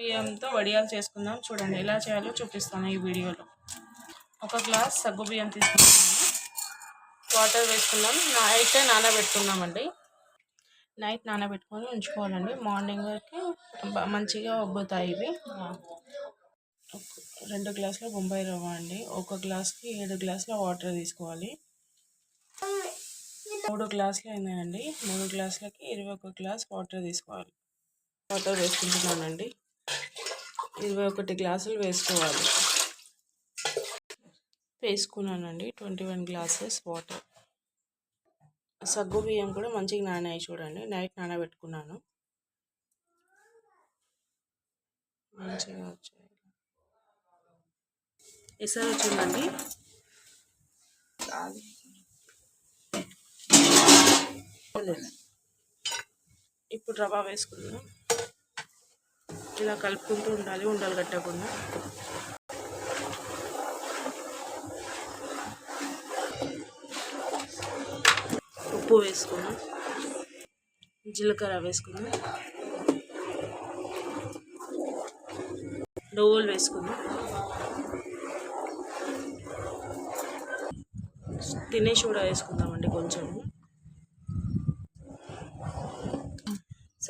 బియ్యంతో వడియాలు చేసుకుందాం. చూడండి ఎలా చేయాలో చూపిస్తాను ఈ వీడియోలో. ఒక గ్లాస్ సగ్గు బియ్యం తీసుకుంటున్నాను. వాటర్ వేసుకుందాం. నైట్ నానబెట్టుకుందామండి. నైట్ నానబెట్టుకొని ఉంచుకోవాలండి. మార్నింగ్ వరకు మంచిగా ఉబ్బుతాయి ఇవి. రెండు గ్లాసుల బొంబాయి రవ్వ అండి. ఒక గ్లాస్కి ఏడు గ్లాసుల వాటర్ తీసుకోవాలి. మూడు గ్లాసులు అయినాయండి. మూడు గ్లాసులకి ఇరవై ఒక గ్లాస్ వాటర్ తీసుకోవాలి. వాటర్ వేసుకుంటున్నానండి. ఇరవై ఒకటి గ్లాసులు వేసుకోవాలి. వేసుకున్నానండి. Twenty one glasses water. సగ్గు బియ్యం కూడా మంచిగా నానాయి చూడండి. నైట్ నానబెట్టుకున్నాను. మంచిగా వచ్చాయి. ఎసరు వచ్చిందండి. ఇప్పుడు రవ్వ వేసుకుందాం. ఇలా కలుపుకుంటూ ఉండాలి ఉండలు కట్టకుండా. ఉప్పు వేసుకున్నాం జీలకర్ర వేసుకుందాం. నువ్వులు వేసుకుందాం. తినేసి కూడా వేసుకుందామండి కొంచెము.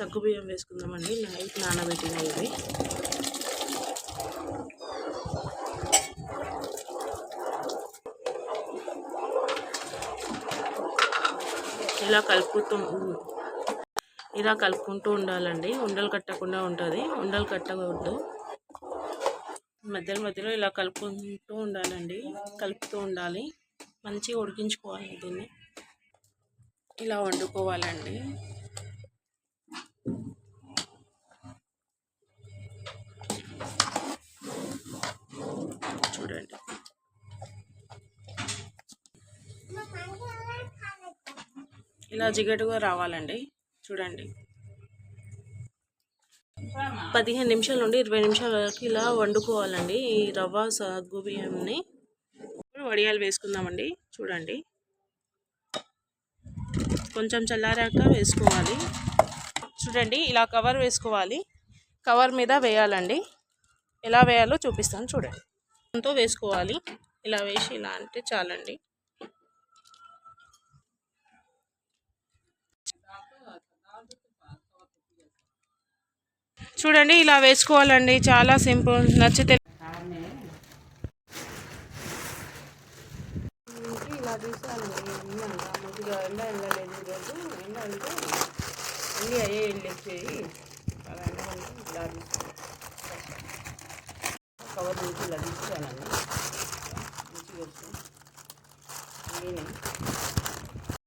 సగ్గు బియ్యం వేసుకుందామండి. నైట్ నానబెట్టినవి ఇవి. ఇలా కలుపుతూ ఇలా కలుపుకుంటూ ఉండాలండి. ఉండలు కట్టకుండా ఉంటుంది. ఉండలు కట్టకూడదు. మధ్యలో మధ్యలో ఇలా కలుపుకుంటూ ఉండాలండి. కలుపుతూ ఉండాలి. మంచిగా ఉడికించుకోవాలి దీన్ని. ఇలా వండుకోవాలండి చూడండి ఇలా జిగటుగా రావాలండి. చూడండి. పదిహేను నిమిషాల నుండి ఇరవై నిమిషాల వరకు ఇలా వండుకోవాలండి. ఈ రవ్వ సగ్గు బియ్యంని వడియాలు వేసుకుందామండి. చూడండి. కొంచెం చల్లారాక వేసుకోవాలి. చూడండి ఇలా కవర్ వేసుకోవాలి. కవర్ మీద వేయాలండి. ఎలా వేయాలో చూపిస్తాను చూడండి. దాంతో వేసుకోవాలి. ఇలా వేసి ఇలా అంటే చాలండి. చూడండి ఇలా వేసుకోవాలండి. చాలా సింపుల్ నచ్చితే ఇలా తీసానండి మంచిగా ఎండ వెళ్ళలేదు ఈరోజు ఎండ అంటే అన్నీ అయ్యే వెళ్ళేసేయి అలా ఇలా కవర్ నుంచి ఇలా తీసానండి మంచిగా వచ్చింది నేనే